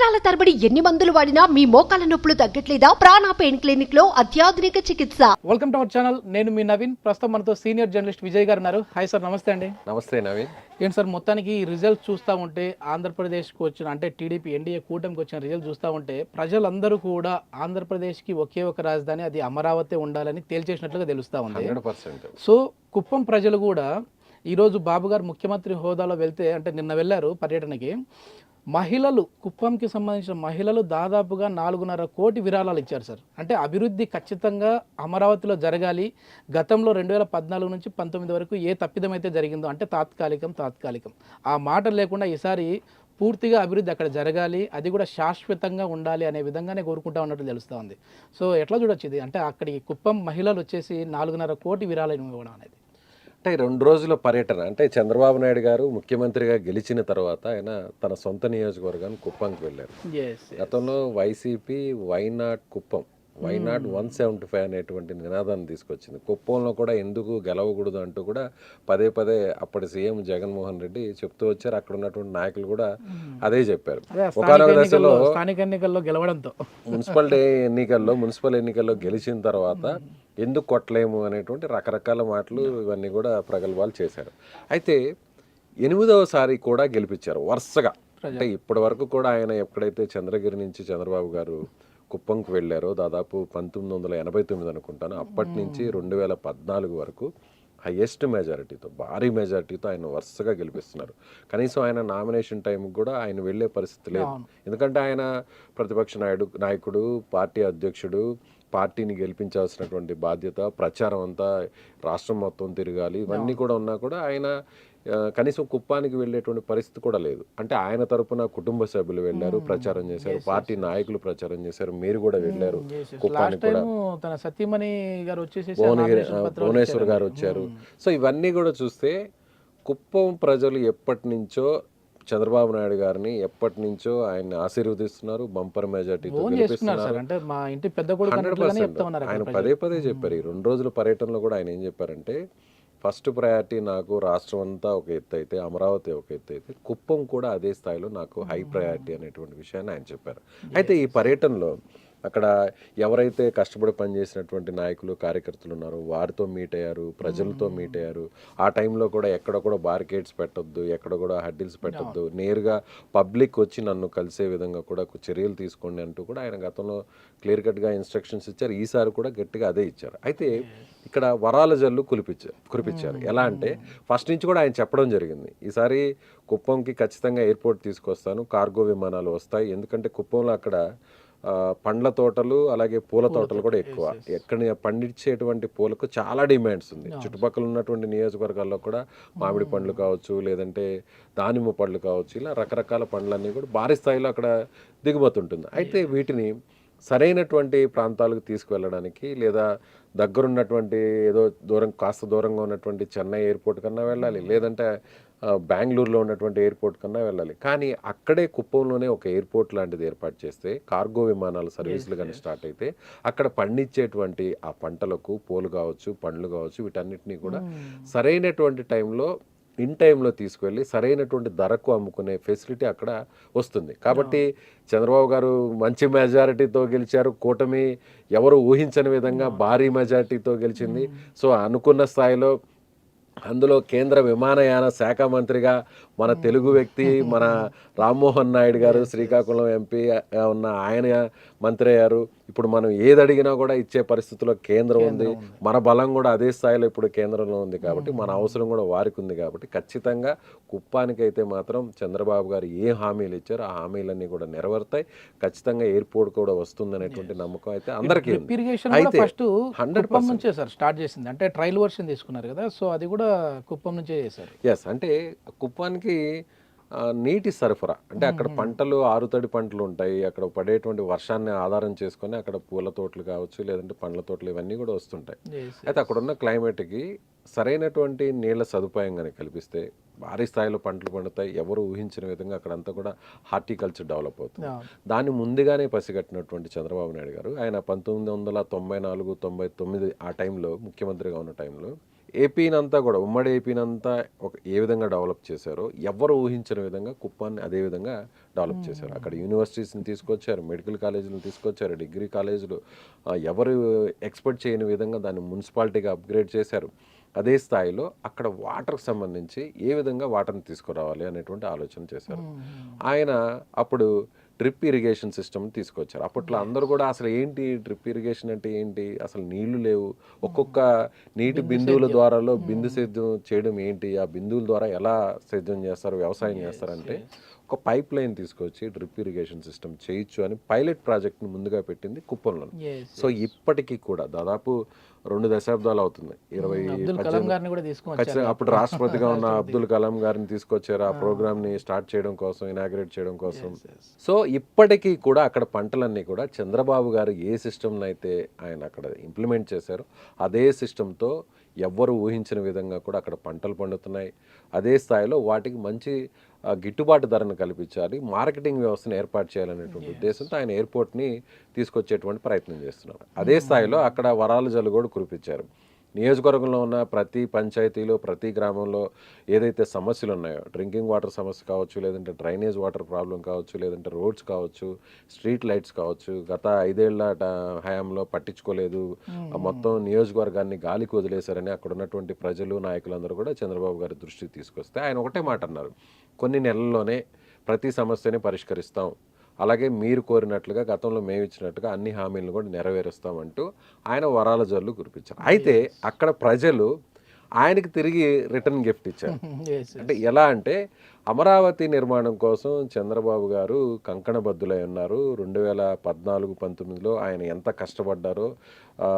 సంవత్సరాల తరబడి ఎన్ని మందులు వాడినా మీ మోకాల నొప్పులు తగ్గట్లేదా? ప్రాణ పెయిన్ క్లినిక్లో అత్యాధునిక చికిత్స. వెల్కమ్ టు అవర్ ఛానల్ నేను మీ నవీన్. ప్రస్తుతం మనతో సీనియర్ జర్నలిస్ట్ విజయ్ గారు ఉన్నారు. హాయ్ సార్ నమస్తే అండి. నమస్తే నవీన్. ఏంటి సార్ మొత్తానికి ఈ రిజల్ట్స్ చూస్తూ ఉంటే ఆంధ్రప్రదేశ్కి వచ్చిన అంటే టీడీపీ ఎన్డీఏ కూటమికి వచ్చిన రిజల్ట్ చూస్తూ ఉంటే ప్రజలందరూ కూడా ఆంధ్రప్రదేశ్కి ఒకే ఒక రాజధాని అది అమరావతి ఉండాలని తేల్చేసినట్లుగా తెలుస్తూ ఉంది. సో కుప్పం ప్రజలు కూడా ఈరోజు బాబు గారు ముఖ్యమంత్రి హోదాలో వెళ్తే అంటే నిన్న వెళ్ళారు పర్యటనకి. మహిళలు కుప్పంకి సంబంధించిన మహిళలు దాదాపుగా నాలుగున్నర కోటి విరాళాలు ఇచ్చారు సార్. అంటే అభివృద్ధి ఖచ్చితంగా అమరావతిలో జరగాలి. గతంలో రెండు వేల పద్నాలుగు నుంచి పంతొమ్మిది వరకు ఏ తప్పిదమైతే జరిగిందో అంటే తాత్కాలికం తాత్కాలికం. ఆ మాట లేకుండా ఈసారి పూర్తిగా అభివృద్ధి అక్కడ జరగాలి. అది కూడా శాశ్వతంగా ఉండాలి అనే విధంగానే కోరుకుంటా ఉన్నట్టు తెలుస్తూ ఉంది. సో ఎట్లా చూడొచ్చు ఇది? అంటే అక్కడికి కుప్పం మహిళలు వచ్చేసి నాలుగున్నర కోటి విరాళం ఇవ్వడం అనేది. అంటే రెండు రోజుల పర్యటన. అంటే చంద్రబాబు నాయుడు గారు ముఖ్యమంత్రిగా గెలిచిన తర్వాత ఆయన తన సొంత నియోజకవర్గాన్ని కుప్పంకి వెళ్ళారు. గతంలో YCP why not Kuppam. Why not one seventy five అనేటువంటి నినాదాన్ని తీసుకొచ్చింది. కుప్పంలో కూడా ఎందుకు గెలవకూడదు అంటూ కూడా పదే పదే అప్పటి సీఎం జగన్మోహన్ రెడ్డి చెప్తూ వచ్చారు. అక్కడ ఉన్నటువంటి నాయకులు కూడా అదే చెప్పారు. ఒకనొక దశలో స్థానిక ఎన్నికల్లో గెలవడంతో. మున్సిపాలిటీ ఎన్నికల్లో మున్సిపల్ ఎన్నికల్లో గెలిచిన తర్వాత ఎందుకు కొట్టలేము అనేటువంటి రకరకాల మాటలు ఇవన్నీ కూడా ప్రగల్భాలు చేశారు. అయితే ఎనిమిదవసారి కూడా గెలిపించారు వరుసగా. అంటే ఇప్పటి వరకు కూడా ఆయన ఎప్పుడైతే చంద్రగిరి నుంచి చంద్రబాబు గారు కుప్పంకు వెళ్ళారో దాదాపు పంతొమ్మిది వందల ఎనభై తొమ్మిది అనుకుంటాను. అప్పటి నుంచి రెండు వేల పద్నాలుగు వరకు హయ్యెస్ట్ మెజారిటీతో భారీ మెజారిటీతో ఆయన వరుసగా గెలిపిస్తున్నారు. కనీసం ఆయన నామినేషన్ టైం కూడా ఆయన వెళ్ళే పరిస్థితి లేదు. ఎందుకంటే ఆయన ప్రతిపక్ష నాయుడు నాయకుడు పార్టీ అధ్యక్షుడు పార్టీని గెలిపించాల్సినటువంటి బాధ్యత ప్రచారం అంతా రాష్ట్రం మొత్తం తిరగాలి ఇవన్నీ కూడా ఉన్నా కూడా ఆయన కనీసం కుప్పానికి వెళ్ళేటువంటి పరిస్థితి కూడా లేదు. అంటే ఆయన తరపున కుటుంబ సభ్యులు వెళ్ళారు ప్రచారం చేశారు పార్టీ నాయకులు ప్రచారం చేశారు మీరు కూడా వెళ్ళారు లాస్ట్ కుప్పానికి టైం కూడా. తన సతీమణి గారు వచ్చేసి భువనగిరి ఆ, భువనేశ్వర్ గారు వచ్చారు. సో ఇవన్నీ కూడా చూస్తే కుప్పం ప్రజలు ఎప్పటి నుంచో చంద్రబాబు నాయుడు గారిని ఎప్పటి నుంచో ఆయన్ని ఆశీర్వదిస్తున్నారు బంపర్ మెజార్టీతో ఫోన్ చేసుకున్నారు సార్. అంటే మా ఇంటి పెద్ద కొడుకు హండ్రెడ్ అన్నట్లుగానే చెప్తా ఉన్నారు ఆయన పదే పదే చెప్పారు. ఈ రెండు రోజుల పర్యటనలో కూడా ఆయన ఏం చెప్పారంటే ఫస్ట్ ప్రయారిటీ నాకు రాష్ట్రం అంతా ఒక ఎత్తు అయితే అమరావతి ఒక ఎత్తు అయితే కుప్పం కూడా అదే స్థాయిలో నాకు హై ప్రయారిటీ అనేటువంటి విషయాన్ని ఆయన చెప్పారు. అయితే ఈ పర్యటనలో అక్కడ ఎవరైతే కష్టపడి పనిచేసినటువంటి నాయకులు కార్యకర్తలు ఉన్నారో వారితో మీట్ అయ్యారు ప్రజలతో మీట్ అయ్యారు ఆ టైంలో కూడా ఎక్కడ కూడా బారికేడ్స్ పెట్టొద్దు ఎక్కడ కూడా హడ్డిల్స్ పెట్టొద్దు నేరుగా పబ్లిక్ వచ్చి నన్ను కలిసే విధంగా కూడా చర్యలు తీసుకోండి అంటూ కూడా ఆయన గతంలో క్లియర్ కట్గా ఇన్స్ట్రక్షన్స్ ఇచ్చారు. ఈసారి కూడా గట్టిగా అదే ఇచ్చారు. అయితే ఇక్కడ వరాల జల్లు కురిపించారు. కురిపించారు ఎలా అంటే ఫస్ట్ నుంచి కూడా ఆయన చెప్పడం జరిగింది. ఈసారి కుప్పంకి ఖచ్చితంగా ఎయిర్పోర్ట్ తీసుకొస్తాను కార్గో విమానాలు వస్తాయి. ఎందుకంటే కుప్పంలో అక్కడ పండ్ల తోటలు అలాగే పూల తోటలు కూడా ఎక్కువ. ఎక్కడ పండించేటువంటి పూలకు చాలా డిమాండ్స్ ఉంది. చుట్టుపక్కల ఉన్నటువంటి నియోజకవర్గాల్లో కూడా మామిడి పండ్లు కావచ్చు లేదంటే దానిమ్మ పండ్లు కావచ్చు ఇలా రకరకాల పండ్లన్నీ కూడా భారీ స్థాయిలో అక్కడ దిగుమతి ఉంటుంది. అయితే వీటిని సరైనటువంటి ప్రాంతాలకు తీసుకువెళ్ళడానికి లేదా దగ్గరున్నటువంటి ఏదో దూరం కాస్త దూరంగా ఉన్నటువంటి చెన్నై ఎయిర్పోర్ట్ కన్నా వెళ్ళాలి. లేదంటే బెంగళూరులో ఉన్నటువంటి ఎయిర్పోర్ట్ కన్నా వెళ్ళాలి. కానీ అక్కడే కుప్పంలోనే ఒక ఎయిర్పోర్ట్ లాంటిది ఏర్పాటు చేస్తే కార్గో విమానాల సర్వీసులు కానీ స్టార్ట్ అయితే అక్కడ పండించేటువంటి ఆ పంటలకు పూలు కావచ్చు పండ్లు కావచ్చు వీటన్నిటిని కూడా సరైనటువంటి టైంలో ఇన్ టైంలో తీసుకువెళ్ళి సరైనటువంటి ధరకు అమ్ముకునే ఫెసిలిటీ అక్కడ వస్తుంది. కాబట్టి చంద్రబాబు గారు మంచి మెజారిటీతో గెలిచారు. కూటమి ఎవరు ఊహించని విధంగా భారీ మెజారిటీతో గెలిచింది. సో అనుకున్న స్థాయిలో అందులో కేంద్ర విమానయాన శాఖ మంత్రిగా మన తెలుగు వ్యక్తి మన రామ్మోహన్ నాయుడు గారు శ్రీకాకుళం ఎంపీ ఉన్న ఆయన మంత్రి అయ్యారు. ఇప్పుడు మనం ఏది అడిగినా కూడా ఇచ్చే పరిస్థితిలో కేంద్రం ఉంది. మన బలం కూడా అదే స్థాయిలో ఇప్పుడు కేంద్రంలో ఉంది కాబట్టి మన అవసరం కూడా వారికి ఉంది కాబట్టి ఖచ్చితంగా కుప్పానికి అయితే మాత్రం చంద్రబాబు గారు ఏ హామీలు ఇచ్చారో ఆ హామీలన్నీ కూడా నెరవేరుతాయి. ఖచ్చితంగా ఎయిర్పోర్ట్ కూడా వస్తుందనేటువంటి నమ్మకం అయితే అందరికీ అయితే ఫస్ట్ హండ్రెడ్ నుంచే సార్ స్టార్ట్ చేసింది. అంటే ట్రయల్ వర్షన్ తీసుకున్నారు కదా సో అది కూడా కుప్పం నుంచే చేశారు. ఎస్ అంటే కుప్పానికి ఆ, నీటి సరఫరా. అంటే అక్కడ పంటలు ఆరుతడి పంటలు ఉంటాయి. అక్కడ పడేటువంటి వర్షాన్ని ఆధారం చేసుకొని అక్కడ పూల తోటలు కావచ్చు లేదంటే పండ్ల తోటలు ఇవన్నీ కూడా వస్తుంటాయి. అయితే అక్కడ ఉన్న క్లైమేట్కి సరైనటువంటి నీళ్ళ సదుపాయం కానీ కల్పిస్తే భారీ స్థాయిలో పంటలు పండుతాయి. ఎవరు ఊహించిన విధంగా అక్కడంతా కూడా హార్టికల్చర్ డెవలప్ అవుతుంది. దాన్ని ముందుగానే పసిగట్టినటువంటి చంద్రబాబు నాయుడు గారు ఆయన పంతొమ్మిది వందల తొంభై నాలుగు తొంభై తొమ్మిది ఆ టైంలో ముఖ్యమంత్రిగా ఉన్న టైంలో ఏపీనంతా కూడా ఉమ్మడి ఏపీనంతా ఒక ఏ విధంగా డెవలప్ చేశారో ఎవరు ఊహించిన విధంగా కుప్పాన్ని అదే విధంగా డెవలప్ చేశారు. అక్కడ యూనివర్సిటీస్ని తీసుకొచ్చారు మెడికల్ కాలేజీలను తీసుకొచ్చారు డిగ్రీ కాలేజీలు. ఎవరు ఎక్స్పెక్ట్ చేయని విధంగా దాన్ని మున్సిపాలిటీగా అప్గ్రేడ్ చేశారు. అదే స్థాయిలో అక్కడ వాటర్కి సంబంధించి ఏ విధంగా వాటర్ని తీసుకురావాలి అనేటువంటి ఆలోచన చేశారు. ఆయన అప్పుడు డ్రిప్ ఇరిగేషన్ సిస్టమ్ తీసుకొచ్చారు. అప్పట్లో అందరూ కూడా అసలు ఏంటి డ్రిప్ ఇరిగేషన్ అంటే ఏంటి? అసలు నీళ్ళు లేవు. ఒక్కొక్క నీటి బిందువుల ద్వారాలో బిందు సేద్యం చేయడం ఏంటి? ఆ బిందువుల ద్వారా ఎలా సేద్యం చేస్తారు? వ్యవసాయం చేస్తారంటే ఒక పైప్ లైన్ తీసుకొచ్చి డ్రిప్ ఇరిగేషన్ సిస్టమ్ చేయొచ్చు అని పైలట్ ప్రాజెక్ట్ని ముందుగా పెట్టింది కుప్పంలో సో ఇప్పటికీ కూడా దాదాపు రెండు దశాబ్దాలు అవుతుంది. ఇరవై తీసుకొని ఖచ్చితంగా అప్పుడు రాష్ట్రపతిగా ఉన్న అబ్దుల్ కలాం గారిని తీసుకొచ్చారు. ఆ ప్రోగ్రామ్ని స్టార్ట్ చేయడం కోసం ఇనాగ్రేట్ చేయడం కోసం. సో ఇప్పటికీ కూడా అక్కడ పంటలన్నీ కూడా చంద్రబాబు గారు ఏ సిస్టమ్ అయితే ఆయన అక్కడ ఇంప్లిమెంట్ చేశారో అదే సిస్టంతో ఎవ్వరు ఊహించిన విధంగా కూడా అక్కడ పంటలు పండుతున్నాయి. అదే స్థాయిలో వాటికి మంచి గిట్టుబాటు ధరను కల్పించాలి మార్కెటింగ్ వ్యవస్థను ఏర్పాటు చేయాలనేటువంటి ఉద్దేశంతో ఆయన ఎయిర్పోర్ట్ని తీసుకొచ్చేటువంటి ప్రయత్నం చేస్తున్నారు. అదే స్థాయిలో అక్కడ వరాల జల్లు కూడా కురిపించారు. నియోజకవర్గంలో ఉన్న ప్రతి పంచాయతీలో ప్రతి గ్రామంలో ఏదైతే సమస్యలు ఉన్నాయో డ్రింకింగ్ వాటర్ సమస్య కావచ్చు లేదంటే డ్రైనేజ్ వాటర్ ప్రాబ్లం కావచ్చు లేదంటే రోడ్స్ కావచ్చు స్ట్రీట్ లైట్స్ కావచ్చు గత ఐదేళ్ళ హయాంలో పట్టించుకోలేదు. ఆ మొత్తం నియోజకవర్గాన్ని గాలికి వదిలేశారని అక్కడ ఉన్నటువంటి ప్రజలు నాయకులందరూ కూడా చంద్రబాబు గారి దృష్టికి తీసుకొస్తే ఆయన ఒకటే మాట అన్నారు. కొన్ని నెలల్లోనే ప్రతి సమస్యని పరిష్కరిస్తాం. అలాగే మీరు కోరినట్లుగా గతంలో మేము ఇచ్చినట్టుగా అన్ని హామీలను కూడా నెరవేరుస్తామంటూ ఆయన వరాల జల్లు కురిపించారు. అయితే అక్కడ ప్రజలు ఆయనకి తిరిగి రిటర్న్ గిఫ్ట్ ఇచ్చారు. అంటే ఎలా అంటే అమరావతి నిర్మాణం కోసం చంద్రబాబు గారు కంకణబద్దులై ఉన్నారు. రెండు వేల పద్నాలుగు పంతొమ్మిదిలో ఆయన ఎంత కష్టపడ్డారో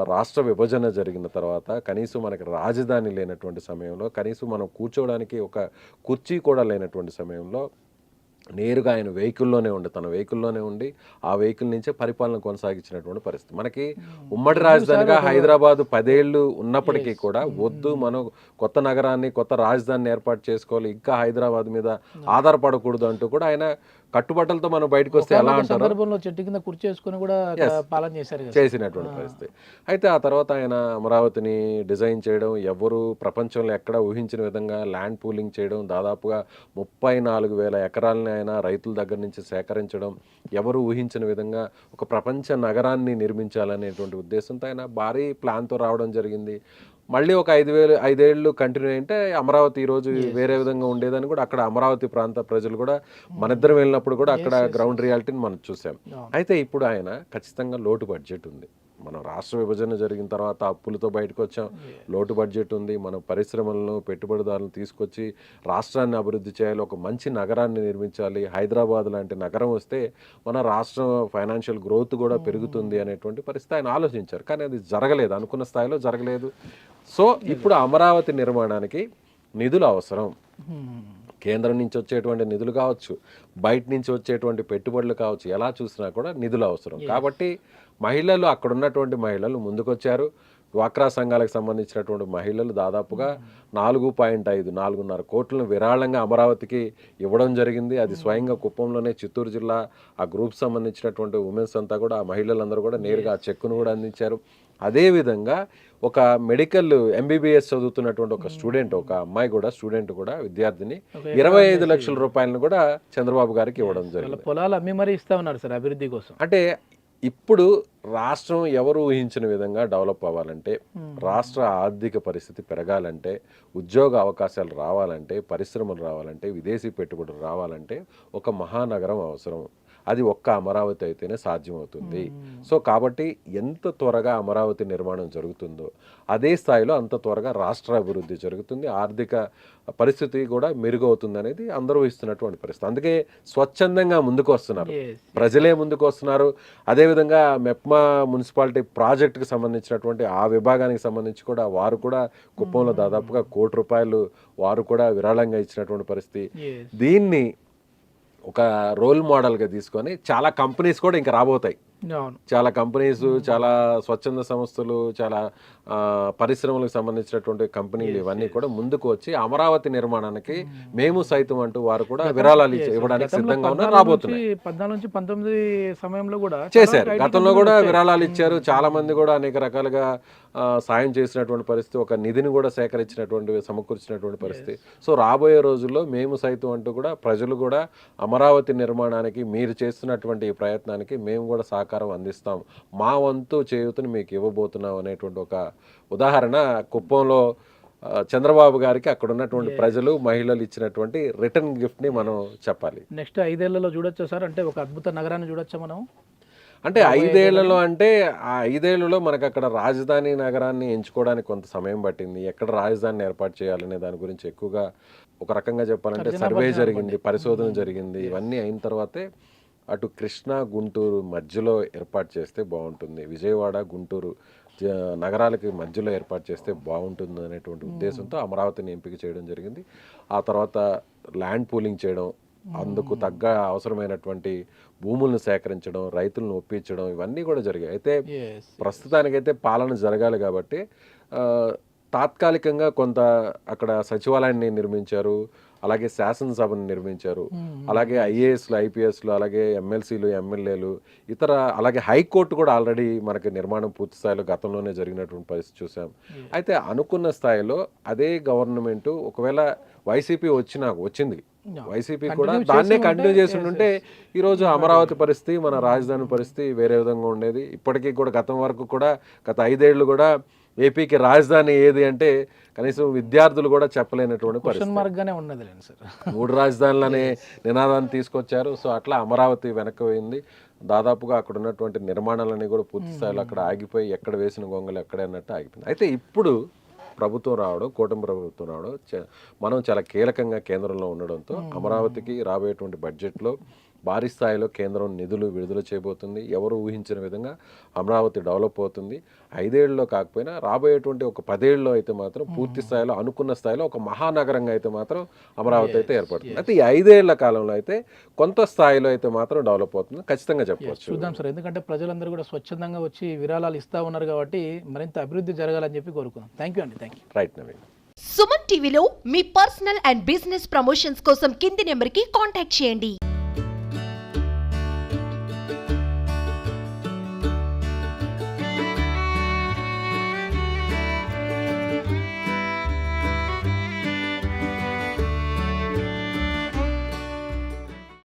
రాష్ట్ర విభజన జరిగిన తర్వాత కనీసం మనకి రాజధాని లేనటువంటి సమయంలో కనీసం మనం కూర్చోవడానికి ఒక కుర్చీ కూడా లేనటువంటి సమయంలో నేరుగా ఆయన వెహికల్లోనే ఉండి తన వెహికల్లోనే ఉండి ఆ వెహికల్ నుంచే పరిపాలన కొనసాగించినటువంటి పరిస్థితి. మనకి ఉమ్మడి రాజధానిగా హైదరాబాద్ పదేళ్ళు ఉన్నప్పటికీ కూడా వద్దు మనం కొత్త నగరాన్ని కొత్త రాజధానిని ఏర్పాటు చేసుకోవాలి ఇంకా హైదరాబాద్ మీద ఆధారపడకూడదు అంటూ కూడా ఆయన కట్టుబట్టలతో మనం బయటకు వస్తే ఎలా సందర్భంలో చెట్టు కింద కుర్చీ వేసుకొని కూడా పాలన చేశారు చేసినటువంటి పరిస్థితి. అయితే ఆ తర్వాత ఆయన అమరావతిని డిజైన్ చేయడం ఎవరు ప్రపంచంలో ఎక్కడ ఊహించిన విధంగా ల్యాండ్ పూలింగ్ చేయడం దాదాపుగా ముప్పై నాలుగు వేల ఎకరాలని ఆయన రైతుల దగ్గర నుంచి సేకరించడం ఎవరు ఊహించిన విధంగా ఒక ప్రపంచ నగరాన్ని నిర్మించాలనేటువంటి ఉద్దేశంతో ఆయన భారీ ప్లాన్తో రావడం జరిగింది. మళ్ళీ ఒక ఐదు వేలు ఐదేళ్ళు కంటిన్యూ అయితే అమరావతి ఈ రోజు వేరే విధంగా ఉండేదని కూడా అక్కడ అమరావతి ప్రాంత ప్రజలు కూడా మన ఇద్దరం వెళ్ళినప్పుడు కూడా అక్కడ గ్రౌండ్ రియాలిటీని మనం చూసాం. అయితే ఇప్పుడు ఆయన ఖచ్చితంగా లోటు బడ్జెట్ ఉంది. మనం రాష్ట్ర విభజన జరిగిన తర్వాత అప్పులతో బయటకు వచ్చాం. లోటు బడ్జెట్ ఉంది. మనం పరిశ్రమలను పెట్టుబడిదారులను తీసుకొచ్చి రాష్ట్రాన్ని అభివృద్ధి చేయాలి. ఒక మంచి నగరాన్ని నిర్మించాలి. హైదరాబాద్ లాంటి నగరం వస్తే మన రాష్ట్రం ఫైనాన్షియల్ గ్రోత్ కూడా పెరుగుతుంది అనేటువంటి పరిస్థితి ఆయన ఆలోచించారు. కానీ అది జరగలేదు. అనుకున్న స్థాయిలో జరగలేదు. సో ఇప్పుడు అమరావతి నిర్మాణానికి నిధులు అవసరం. కేంద్రం నుంచి వచ్చేటువంటి నిధులు కావచ్చు బయట నుంచి వచ్చేటువంటి పెట్టుబడులు కావచ్చు ఎలా చూసినా కూడా నిధులు అవసరం. కాబట్టి మహిళలు అక్కడ ఉన్నటువంటి మహిళలు ముందుకొచ్చారు. డ్వాక్రా సంఘాలకు సంబంధించినటువంటి మహిళలు దాదాపుగా నాలుగు పాయింట్ ఐదు నాలుగున్నర కోట్లను విరాళంగా అమరావతికి ఇవ్వడం జరిగింది. అది స్వయంగా కుప్పంలోనే చిత్తూరు జిల్లా ఆ గ్రూప్ సంబంధించినటువంటి ఉమెన్స్ అంతా కూడా ఆ మహిళలందరూ కూడా నేరుగా ఆ చెక్కును కూడా అందించారు. అదేవిధంగా ఒక మెడికల్ ఎంబీబీఎస్ చదువుతున్నటువంటి ఒక స్టూడెంట్ ఒక అమ్మాయి కూడా స్టూడెంట్ కూడా విద్యార్థిని ఇరవై ఐదు లక్షల రూపాయలను కూడా చంద్రబాబు గారికి ఇవ్వడం జరిగింది. పొలాలు అమ్మి మరీ ఇస్తా ఉన్నారు సార్ అభివృద్ధి కోసం. అంటే ఇప్పుడు రాష్ట్రం ఎవరు ఊహించిన విధంగా డెవలప్ అవ్వాలంటే రాష్ట్ర ఆర్థిక పరిస్థితి పెరగాలంటే ఉద్యోగ అవకాశాలు రావాలంటే పరిశ్రమలు రావాలంటే విదేశీ పెట్టుబడులు రావాలంటే ఒక మహానగరం అవసరం. అది ఒక్క అమరావతి అయితేనే సాధ్యమవుతుంది. సో కాబట్టి ఎంత త్వరగా అమరావతి నిర్మాణం జరుగుతుందో అదే స్థాయిలో అంత త్వరగా రాష్ట్ర అభివృద్ధి జరుగుతుంది. ఆర్థిక పరిస్థితి కూడా మెరుగవుతుంది అనేది అందరూ ఇస్తున్నటువంటి పరిస్థితి. అందుకే స్వచ్ఛందంగా ముందుకు వస్తున్నారు. ప్రజలే ముందుకు వస్తున్నారు అదేవిధంగా మెప్మా మున్సిపాలిటీ ప్రాజెక్టుకి సంబంధించినటువంటి ఆ విభాగానికి సంబంధించి కూడా వారు కూడా కుప్పంలో దాదాపుగా కోటి రూపాయలు వారు కూడా విరాళంగా ఇచ్చినటువంటి పరిస్థితి. దీన్ని ఒక రోల్ మోడల్గా తీసుకొని చాలా కంపెనీస్ కూడా ఇంకా రాబోతాయి. చాలా కంపెనీస్ చాలా స్వచ్ఛంద సంస్థలు చాలా ఆ, పరిశ్రమలకు సంబంధించినటువంటి కంపెనీలు ఇవన్నీ కూడా ముందుకు వచ్చి అమరావతి నిర్మాణానికి మేము సైతం అంటూ వారు కూడా విరాళాలు ఇవ్వడానికి సిద్ధంగా ఉన్నారు రాబోతున్నాయి. పద్నాలుగు నుంచి పంతొమ్మిది సమయంలో కూడా చేశారు. గతంలో కూడా. విరాళాలు ఇచ్చారు. చాలా మంది కూడా అనేక రకాలుగా సాయం చేసినటువంటి పరిస్థితి ఒక నిధిని కూడా సేకరించినటువంటి సమకూర్చినటువంటి పరిస్థితి. సో రాబోయే రోజుల్లో మేము సైతం అంటూ కూడా ప్రజలు కూడా అమరావతి నిర్మాణానికి మీరు చేస్తున్నటువంటి ఈ ప్రయత్నానికి మేము కూడా సహకారం అందిస్తాం. మా వంతు చేయూతని మీకు ఇవ్వబోతున్నాం అనేటువంటి ఒక ఉదాహరణ కుప్పంలో చంద్రబాబు గారికి అక్కడ ఉన్నటువంటి ప్రజలు మహిళలు ఇచ్చినటువంటి రిటర్న్ గిఫ్ట్ని మనం చెప్పాలి. నెక్స్ట్ ఐదేళ్ళలో చూడొచ్చా సార్? అంటే ఒక అద్భుత నగరాన్ని చూడొచ్చా మనం? అంటే ఐదేళ్ళలో అంటే ఆ ఐదేళ్ళలో మనకు అక్కడ రాజధాని నగరాన్ని ఎంచుకోవడానికి కొంత సమయం పట్టింది. ఎక్కడ రాజధానిని ఏర్పాటు చేయాలనే దాని గురించి ఎక్కువగా ఒక రకంగా చెప్పాలంటే సర్వే జరిగింది పరిశోధన జరిగింది. ఇవన్నీ అయిన తర్వాతే అటు కృష్ణా గుంటూరు మధ్యలో ఏర్పాటు చేస్తే బాగుంటుంది. విజయవాడ గుంటూరు జ- నగరాలకి మధ్యలో ఏర్పాటు చేస్తే బాగుంటుంది అనేటువంటి ఉద్దేశంతో అమరావతిని ఎంపిక చేయడం జరిగింది. ఆ తర్వాత ల్యాండ్ పూలింగ్ చేయడం అందుకు తగ్గ అవసరమైనటువంటి భూములను సేకరించడం రైతులను ఒప్పించడం ఇవన్నీ కూడా జరిగాయి. అయితే ప్రస్తుతానికైతే పాలన జరగాలి కాబట్టి తాత్కాలికంగా కొంత అక్కడ సచివాలయాన్ని నిర్మించారు అలాగే శాసనసభను నిర్మించారు అలాగే ఐఏఎస్లు ఐపీఎస్లు అలాగే ఎమ్మెల్సీలు ఎమ్మెల్యేలు ఇతర అలాగే హైకోర్టు కూడా ఆల్రెడీ మనకి నిర్మాణం పూర్తి స్థాయిలో గతంలోనే జరిగినటువంటి పరిస్థితి చూసాం. అయితే అనుకున్న స్థాయిలో అదే గవర్నమెంట్ ఒకవేళ వైసీపీ వచ్చినా వచ్చింది వైసీపీ కూడా దాన్నే కంటిన్యూ చేసి ఉంటే ఈ రోజు అమరావతి పరిస్థితి మన రాజధాని పరిస్థితి వేరే విధంగా ఉండేది. ఇప్పటికీ కూడా గతం వరకు కూడా గత ఐదేళ్ళు కూడా ఏపీకి రాజధాని ఏది అంటే కనీసం విద్యార్థులు కూడా చెప్పలేనటువంటి క్వశ్చన్ పరిస్థితి. మార్క్ గానే ఉన్నది లేండి సార్. మూడు రాజధానులనే నినాదాన్ని తీసుకొచ్చారు. సో అట్లా అమరావతి వెనక్కి పోయింది. దాదాపుగా అక్కడ ఉన్నటువంటి నిర్మాణాలన్నీ కూడా పూర్తి స్థాయిలో అక్కడ ఆగిపోయి ఎక్కడ వేసిన గొంగలు ఎక్కడే అన్నట్టు ఆగిపోయింది. అయితే ఇప్పుడు ప్రభుత్వం రావడం కూటమి ప్రభుత్వం రావడం మనం చాలా కీలకంగా కేంద్రంలో ఉండడంతో అమరావతికి రాబోయేటువంటి బడ్జెట్లో భారీ స్థాయిలో కేంద్రం నిధులు విడుదల చేయబోతుంది. ఎవరు ఊహించిన విధంగా అమరావతి డెవలప్ అవుతుంది. ఐదేళ్ళలో కాకపోయినా రాబోయేటువంటి ఒక పదేళ్ళలో అయితే మాత్రం పూర్తి స్థాయిలో అనుకున్న స్థాయిలో ఒక మహానగరంగా అయితే మాత్రం అమరావతి అయితే ఏర్పడుతుంది. అయితే ఈ ఐదేళ్ళ కాలంలో అయితే కొంత స్థాయిలో అయితే మాత్రం డెవలప్ అవుతుంది. ఖచ్చితంగా చెప్పవచ్చు. చూద్దాం సార్. ఎందుకంటే ప్రజలందరూ కూడా స్వచ్ఛందంగా వచ్చి విరాళాలు ఇస్తా ఉన్నారు కాబట్టి మరింత అభివృద్ధి జరగాలని చెప్పి కోరుకుందాం. థ్యాంక్ యూ అండి. Thank you right Naveen Suman టీవీలో మీ పర్సనల్ అండ్ బిజినెస్ ప్రమోషన్స్ కోసం కింది నెంబర్కి కాంటాక్ట్ చేయండి.